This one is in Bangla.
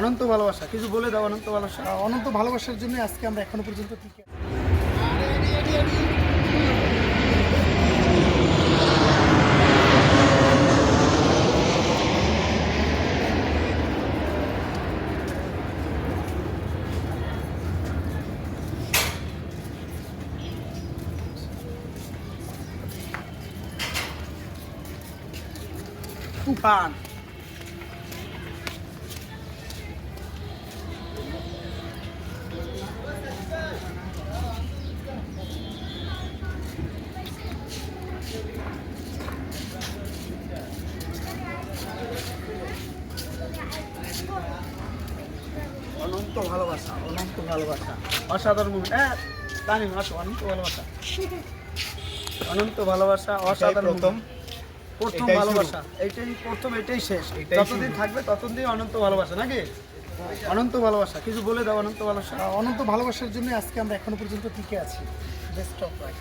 অনন্ত ভালোবাসা কিছু বলে দাও অনন্ত ভালোবাসা অনন্ত ভালোবাসার জন্য আজকে আমরা এখনও পর্যন্ত। তুফান অনন্ত ভালোবাসা অনন্ত ভালোবাসা। অসাধারণ মুভি হ্যাঁ তানিম আসো অনন্ত ভালোবাসা। অনন্ত ভালোবাসা অসাধারণ প্রথম। প্রথম ভালোবাসা। এইটাই প্রথম এটাই শেষ। যতদিন। থাকবে ততদিন অনন্ত ভালোবাসা নাকি? অনন্ত ভালোবাসা। কিছু বলে দাও অনন্ত ভালোবাসা। অনন্ত ভালোবাসার জন্য আজকে আমরা এখনও পর্যন্ত টিকে আছি। Best of life